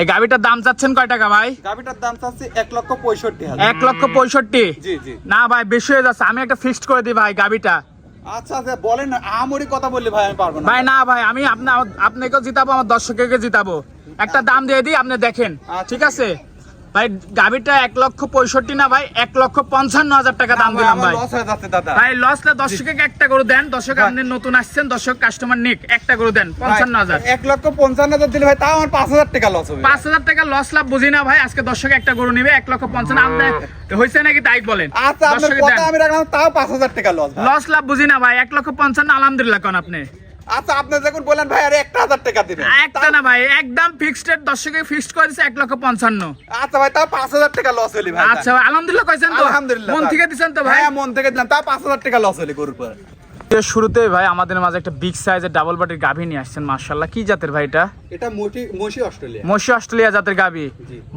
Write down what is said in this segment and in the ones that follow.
এই গাবিটার দাম চাচ্ছেন কয় টাকা ভাই? দাম চাচ্ছি এক লক্ষ পঁয়ষট্টি এক লক্ষ পঁয়ষট্টি? জি জি। না ভাই বেশি হয়ে যাচ্ছে। আমি একটা ফিক্সড করে দিই ভাই গাবিটা আচ্ছা আচ্ছা বলেন আমরি কথা বললে ভাই আমি পারব না। ভাই না ভাই আমি আপনাকেও জিতাবো আমার দর্শককে জিতাবো। একটা দাম দিয়ে দিই আপনি দেখেন। আচ্ছা, ঠিক আছে? ভাই গাবিটা এক লক্ষ পঁয়ষট্টি না ভাই এক লক্ষ পঞ্চান্ন হাজার টাকা দাম দিলাম ভাই। লস হয়ে ভাই লসলে দর্শকে একটা করে দেন দর্শক আপনি নতুন আসছেন দর্শক কাস্টমার নিক একটা করে দেন পঞ্চান্ন হাজার। এক লক্ষ পঞ্চান্ন হাজার দিলে ভাই তাও আমার পাঁচ হাজার টাকা লস হবে। পাঁচ হাজার টাকা লস লাভ বুঝি না ভাই আজকে দর্শক একটা গরু নিবে এক লক্ষ পঞ্চান্ন আপনি হয়েছে নাকি তাই বলেন? আচ্ছা আপনার কথা আমি রাখলাম তাও পাঁচ হাজার টাকা লস লস লাভ বুঝি না ভাই এক লক্ষ পঞ্চান্ন আলহামদুলিল্লাহ কোন আপনি। আচ্ছা আপনি যখন বললেন ভাই আরে একটা হাজার টাকা দিবেন। একটা না ভাই একদম ফিক্সড রেট দর্শকে ফিক্সড করে দিছে এক লক্ষ পঞ্চান্ন। আচ্ছা ভাই তাও পাঁচ হাজার টাকা লস হলি ভাই আচ্ছা ভাই, আলহামদুলিল্লাহ কইছেন তো। আলহামদুলিল্লাহ মন থেকে দিছেন তো ভাই? হ্যাঁ মন থেকে দিলাম। তাও পাঁচ হাজার টাকা লস হলি গরুর পরে। শুরুতে ভাই আমাদের মাঝে একটা বিগ সাইজের ডাবল বাটির গাভী নিয়ে আসছেন মার্শাল্লাহ কি জাতের ভাই এটা? এটা মোটি মসি অস্ট্রেলিয়া। মসি অস্ট্রেলিয়া জাতের গাভী।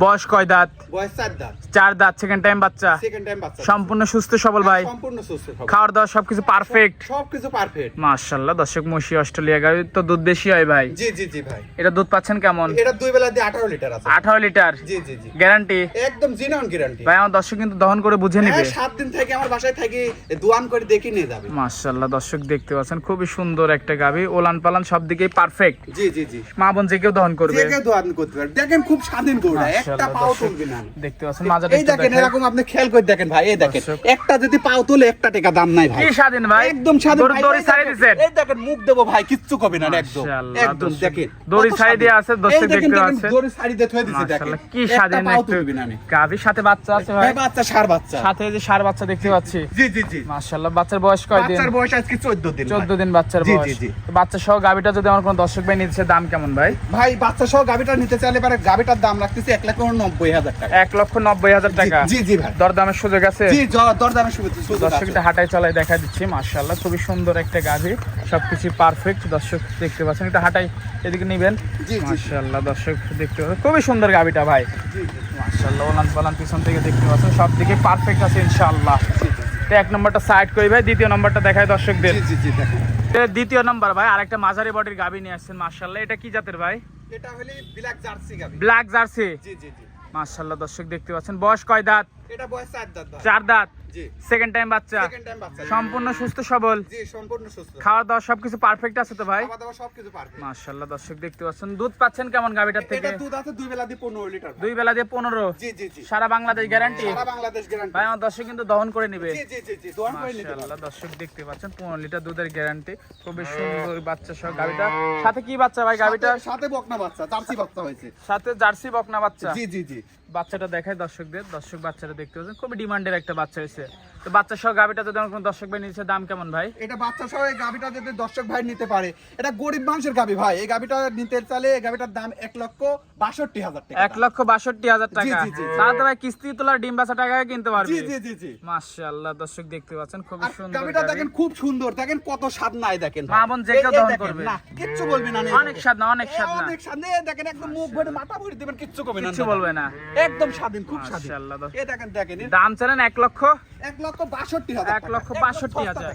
বয়স কয় দাঁত? বয়স চার দাঁত। চার দাঁত সেকেন্ড টাইম বাচ্চা? সেকেন্ড টাইম বাচ্চা। সম্পূর্ণ সুস্থ সবল ভাই? সম্পূর্ণ সুস্থ খাওয়ার দাওয়া সবকিছু পারফেক্ট সবকিছু পারফেক্ট মার্শাল্লাহ দর্শক মসি অস্ট্রেলিয়া গাভী তো দুধ বেশি হয় ভাই? জি জি জি ভাই। এটা দুধ পাচ্ছেন কেমন? এটা দুই বেলা দিয়ে আঠারো লিটার আছে। আঠারো লিটার? জি জি জি। গ্যারান্টি? একদম জিনন গ্যারান্টি ভাই আমার দর্শক কিন্তু দহন করে বুঝে নিবে। হ্যাঁ সাত দিন থেকে আমার বাসায় থাকি দোয়ান করে দেখে নিয়ে যাবে। মার্শাল্লাহ দর্শক দেখতে পাচ্ছেন খুবই সুন্দর একটা গাভী ওলান পালান সব দিকেই পারফেক্ট জি জি জি। মা বোন যে কেউ দহন করবে। যে কেউ দোয়ান করতে দেখেন খুব স্বাধীন গরুটা একটা পাও তুলবে না। দেখতে পাচ্ছেন মাজাটা এই দেখেন এরকম আপনি খেয়াল করে দেখেন ভাই এই দেখেন। একটা যদি পাও তুলে একটা টাকা দাম নাই ভাই। কি স্বাধীন ভাই? একদম স্বাধীন দড়ি- ভাই, এই দেখেন মুখ দেবো ভাই কিচ্ছু কবে না একদম। একদম দেখেন দড়ি স্বাধীন। আছে, দর্শক দেখতে আছে। দড়ি দিয়ে থুয়ে দিছে দেখেন। মাশাআল্লাহ, কি স্বাধীন একটু তুলবি না আমি। গাভীর সাথে বাচ্চা আছে ভাই। বাচ্চা সার বাচ্চা। সাথে যে সার বাচ্চা দেখতে পাচ্ছি। জি জি জি। মাশাআল্লাহ বাচ্চার বয়স কয় দিন বাচ্চার বয়স আজকে 14 দিন চোদ্দ ভাই। দিন বাচ্চার বয়স জি, জি। তো বাচ্চা সহ গাভীটা যদি আমার কোনো দর্শক ভাই নিচ্ছে দাম কেমন ভাই? ভাই বাচ্চা সহ গাবিটা নিতে চাইলে পারে গাবিটার দাম রাখতেছে এক লাখ নব্বই হাজার টাকা। এক লক্ষ নব্বই হাজার টাকা। জি জি ভাই। দরদামের সুযোগ আছে? জি জ- দরদামের সুযোগ আছে। দর্শকটা হাঁটায় চলায় দেখা দিচ্ছি মার্শাল্লাহ খুবই সুন্দর একটা গাভী। সবকিছু পারফেক্ট দর্শক দেখতে পাচ্ছেন এটা হাঁটাই এদিকে নিবেন। মার্শাল্লাহ দর্শক দেখতে পাচ্ছেন খুবই সুন্দর গাভীটা ভাই। মার্শাল্লাহ ওলান পালান পিছন থেকে দেখতে পাচ্ছেন সব দিকে পারফেক্ট আছে ইনশাআল্লাহ। তো এক নম্বরটা সাইড করি ভাই দ্বিতীয় নম্বরটা দেখায় দর্শকদের। জি জি জি দেখেন তো দ্বিতীয় নম্বর ভাই আরেকটা মাঝারি বডির গাবি নিয়ে আসছেন মার্শাল্লাহ এটা কি জাতের ভাই? এটা হলে ব্ল্যাক জার্সি গাবি। ব্ল্যাক জার্সি জি জি জি। মার্শাল্লাহ দর্শক দেখতে পাচ্ছেন বয়স কয় দাঁত? এটা বয়স চার দাঁত। চার দাঁত। সেকেন্ড টাইম বাচ্চা। সম্পূর্ণ সুস্থ সবল। খাওয়া দাওয়া সবকিছু পারফেক্ট আছে তো ভাই? মাশাল্লাহ দর্শক দেখতে পাচ্ছেন। দুধ পাচ্ছেন কেমন গাভিটার থেকে? দুই বেলা দিয়ে পনেরো? সারা বাংলাদেশ গ্যারান্টি ভাই আমার দর্শক কিন্তু দহন করে নিবে। মাশাল্লাহ দর্শক দেখতে পাচ্ছেন পনেরো লিটার দুধের গ্যারান্টি খুবই সুন্দর বাচ্চা সহ গাভিটা সাথে কি বাচ্চা ভাই গাভিটা সাথে- সাথে বকনা বাচ্চা জার্সি বাচ্চা হয়েছে। সাথে জার্সি বকনা বাচ্চা। জি জি জি। বাচ্চাটা দেখায় দর্শকদের। দর্শক বাচ্চাটা দেখতে পাচ্ছেন খুবই ডিমান্ডের একটা বাচ্চা হয়েছে। তো বাচ্চা সহ গাভিটা যদি কোনো দর্শক ভাই নিচ্ছে দাম কেমন ভাই? এটা বাচ্চা সহ এই গাভিটা যদি দর্শক ভাই নিতে পারে এটা গরিব মানুষের গাভি ভাই। এই গাভিটা নিতে চাইলে এই গাভিটার দাম এক লক্ষ বাষট্টি হাজার টাকা। এক লক্ষ বাষট্টি হাজার টাকা। তাহলে তো ভাই কিস্তি তোলার ডিম বাচ্চা টাকায় কিনতে পারবে। জি জি জি জি। মাশাআল্লাহ দর্শক দেখতে পাচ্ছেন আর সুন্দর গাভিটা গাভী। দেখেন খুব সুন্দর দেখেন কত স্বাদ নাই দেখেন মা বোন যে কেউ দহন করবে। না কিচ্ছু বলবে না। অনেক স্বাদ না অনেক স্বাদ না। অনেক স্বাদ এই দেখেন একদম মুখ ভরে মাথা ভরে দেবেন কিচ্ছু করবে না কিচ্ছু বলবে না। একদম স্বাধীন খুব স্বাধীন। মাশাআল্লাহ। এই দেখেন দেখেন দাম চালেন এক লক্ষ। এক লক্ষ বাষট্টি হাজার এক লক্ষ বাষট্টি হাজার।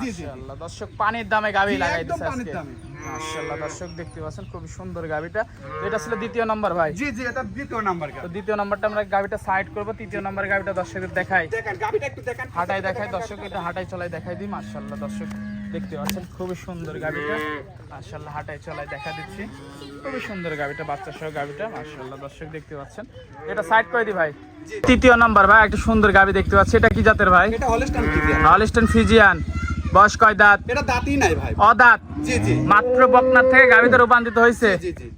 জি জি মাশাআল্লাহ দর্শক পানির দামে গাভী লাগাই দিছে পানির দামে। মাশাআল্লাহ দর্শক দেখতে পাচ্ছেন সুন্দর গাভীটা। এটা ছিল দ্বিতীয় নম্বর ভাই। জি জি এটা দ্বিতীয় নাম্বার তো দ্বিতীয় নম্বরটা আমরা সাইড করব তৃতীয় নম্বর দর্শকদের দেখাই। দেখেন গাভিটা একটু দেখেন। হাঁটাই দেখাই দর্শক এটা হাটাই চলাই দেখাই দিই মার্শাল্লাহ দর্শক। দেখতে পাচ্ছেন খুবই সুন্দর গাড়িটা। মার্শাল্লাহ হাটায় চলায় দেখা দিচ্ছি। খুবই সুন্দর গাড়িটা বাচ্চা সহ গাড়িটা মার্শাল্লাহ দর্শক দেখতে পাচ্ছেন। এটা সাইড করে দি ভাই? তৃতীয় নাম্বার ভাই একটা সুন্দর গাবি দেখতে পাচ্ছি। এটা কি জাতের ভাই? হলিস্টন ফিজিয়ান বয়স কয় দাঁত? এটা দাঁতই নাই ভাই। অদাঁত? জি জি। মাত্র বকনার থেকে রূপান্তরিত হয়েছে।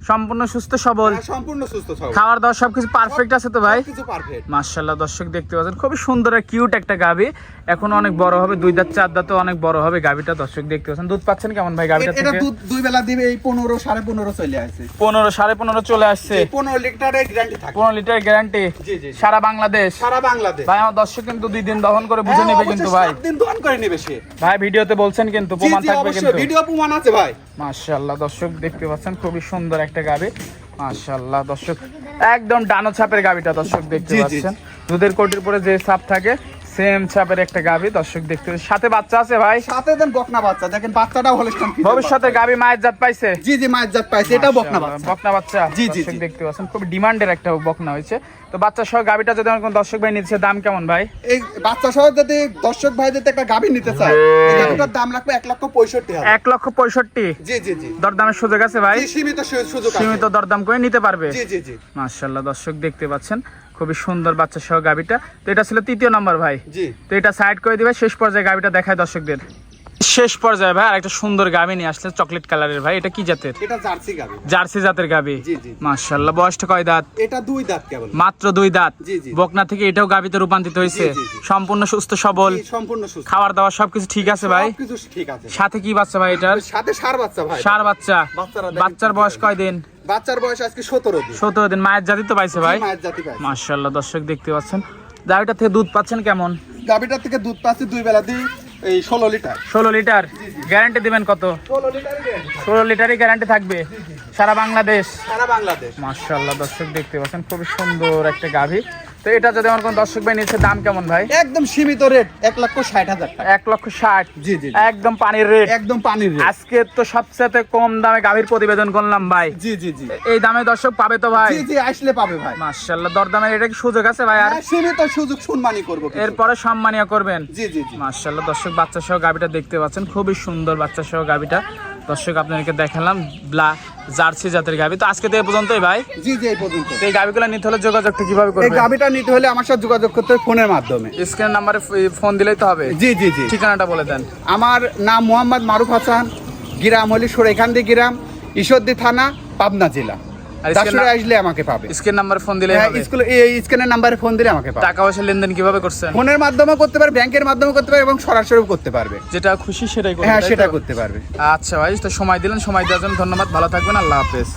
সম্পূর্ণ সুস্থ সবল? হ্যাঁ, সম্পূর্ণ সুস্থ সব খাওয়ার দাওয়া সবকিছু পারফেক্ট আছে তো ভাই? কিছু পারফেক্ট মার্শাল্লাহ দর্শক দেখতে পাচ্ছেন খুবই সুন্দর আর কিউট একটা গাভি। এখন অনেক বড় হবে দুই দাঁত চার দাঁত অনেক বড় হবে গাভিটা দর্শক দেখতে পাচ্ছেন। দুধ পাচ্ছেন কেমন ভাই গাভিটা এটা দুধ দুই বেলা দিবে এই পনেরো সাড়ে পনেরো চলে আসছে পনেরো সাড়ে পনেরো চলে আসছে। পনেরো লিটারের গ্যারান্টি থাকে। পনেরো লিটার গ্যারান্টি জি, জি। সারা বাংলাদেশ? সারা বাংলাদেশ। ভাই আমার দর্শক কিন্তু দুই দিন দহন করে বুঝে হ্যাঁ, নেবে কিন্তু ভাই। দিন দোকান করে নেবে সে। ভাই ভিডিওতে বলছেন কিন্তু প্রমাণ থাকবে কিন্তু। ভিডিও প্রমাণ আছে ভাই। মাশাআল্লাহ দর্শক দেখতে পাচ্ছেন খুবই সুন্দর একটা গাবি। মাশাআল্লাহ দর্শক একদম ডানো ছাপের গাবিটা দর্শক দেখতে পাচ্ছেন। দুধের কোটির উপরে যে ছাপ থাকে সেম ছাপের একটা দর্শক দেখতে সাথে বাচ্চা আছে ভাই? সাথে দেন বকনা বাচ্চা। দেখেন বাচ্চাটাও ফ্রিজিয়ান ভবিষ্যতে মায়ের জাত পাইছে? জি জি মায়ের জাত পাইছে। এটাও বকনা বাচ্চা। বকনা বাচ্চা জি, জি, দেখতে পাচ্ছেন। খুব ডিমান্ডের একটা বকনা হয়েছে। তো বাচ্চা সহ যদি আমার কোনো দর্শক ভাই নিচ্ছে দাম কেমন ভাই? এই বাচ্চা সহ যদি দর্শক ভাই যদি একটা গাভী নিতে চায় এই গাভীটার দাম লাগবে এক লক্ষ পঁয়ষট্টি হাজার। এক লক্ষ পঁয়ষট্টি? জি জি জি। দরদামের সুযোগ আছে ভাই? সীমিত সুযোগ আছে। সীমিত দরদাম করে নিতে পারবে? জি জি জি। দর্শক দেখতে পাচ্ছেন। খুবই সুন্দর বাচ্চা সহ গাভীটা তো এটা ছিল তৃতীয় নম্বর ভাই। তো এটা সাইড করে দিবে শেষ পর্যায়ে গাভীটা দেখায় দর্শকদের। শেষ পর্যায়ে ভাই আর একটা সুন্দর গাবি নিয়ে আসলে চকলেট কালারের ভাই এটা কি জাতের? এটা জার্সি গাভী জার্সি জাতের গাবি? জি, জি। মাশাল্লাহ বয়সটা কয় দাঁত? এটা দুই দাঁত কেবল। মাত্র দুই দাঁত? জি, জি। বকনা থেকে এটাও গাভীতে রূপান্তরিত হয়েছে। সম্পূর্ণ সুস্থ সবল? সম্পূর্ণ সুস্থ। খাবার দাবার সবকিছু ঠিক আছে ভাই? সবকিছু ঠিক আছে। সাথে কি বাচ্চা ভাই এটার? সাথে সার বাচ্চা ভাই। সার বাচ্চা। বাচ্চার বয়স কয় দিন? বাচ্চার বয়স আজকে সতেরো দিন। সতেরো দিন মায়ের জাতি তো পাইছে ভাই। মায়ের জাতি পায় মার্শাল্লাহ দর্শক দেখতে পাচ্ছেন। গাড়িটা থেকে দুধ পাচ্ছেন কেমন? গাভীটার থেকে দুধ পাচ্ছি দুই বেলা দিই এই ষোলো লিটার। ষোলো লিটার। গ্যারান্টি দিবেন কত? ষোলো লিটারই গ্যারান্টি। থাকবে। সারা বাংলাদেশ। সারা বাংলাদেশ। মার্শাল্লাহ দর্শক দেখতে পাচ্ছেন খুবই সুন্দর একটা গাভী। তো এটা যদি আমার কোনো দর্শক ভাই নিচ্ছে দাম কেমন ভাই? একদম সীমিত রেট এক লক্ষ ষাট হাজার টাকা। এক লক্ষ ষাট? জি, জি। একদম পানির রেট একদম পানির রেট আজকে তো সবচেয়ে কম দামে গাভীর প্রতিবেদন করলাম ভাই। জি জি জি। এই দামে দর্শক পাবে তো ভাই। জি জি আসলে পাবে ভাই। মার্শাল্লাহ দরদামের এটা কি সুযোগ আছে ভাই আর? হ্যাঁ, সীমিত সুযোগ সম্মানই করব এরপরে সম্মানীয় করবেন। জি জি জি। মার্শাল্লাহ দর্শক বাচ্চা সহ গাভিটা দেখতে পাচ্ছেন খুবই সুন্দর বাচ্চা সহ গাভিটা। দর্শক আপনাদেরকে দেখালাম ব্লা জার্সি জাতের গাবি। তো আজকে তো এই পর্যন্তই ভাই। জি জি এই পর্যন্ত। এই গাবিগুলো নিতে হলে যোগাযোগটা কীভাবে করবে এই গাবিটা নিতে হলে আমার সাথে যোগাযোগ করতে হবে ফোনের মাধ্যমে। স্ক্রিন নাম্বারে ফোন দিলেই তো হবে। জি জি জি। ঠিকানাটা বলে দেন। আমার নাম মোহাম্মদ মারুফ হাসান গ্রাম হলি সুরেখান্দি গ্রাম ঈশ্বরদী থানা পাবনা জেলা। দাসুরে আসলে আমাকে পাবে। স্ক্রিন নাম্বার ফোন দিলে হ্যাঁ হবে। স্কুলে এই নাম্বারে ফোন দিলে আমাকে পাবে। টাকা পয়সা লেনদেন কীভাবে করছেন? ফোনের মাধ্যমে করতে পারবে ব্যাংকের মাধ্যমে করতে পারবে এবং করতে পারবে। যেটা খুশি সেটাই হ্যাঁ সেটা করতে পারবে। আচ্ছা ভাই তো সময় দিলেন সময় দেওয়ার জন্য ধন্যবাদ ভালো থাকবেন আল্লাহ হাফেজ।